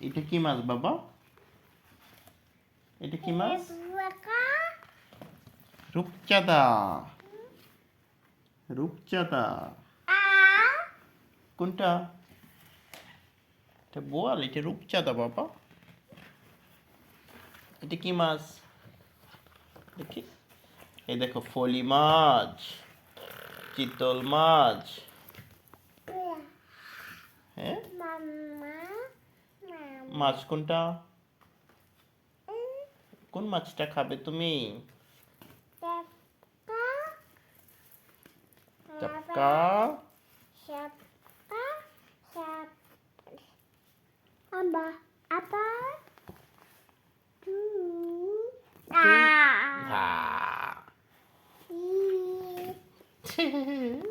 এটা কি মাছ বাবা? এটা কি মাছ? রূপচাঁদা। রূপচাঁদা। কোনটা? এটা বোয়াল এটা রূপচাঁদা বাবা। এটা কি মাছ? দেখি। এই দেখো ফলি মাছ চিতল মাছ। হ্যাঁ? মাছ কোনটা কোন মাছটা খাবে তুমি চাপকা Apa? Apa? হ্যাঁ Ih.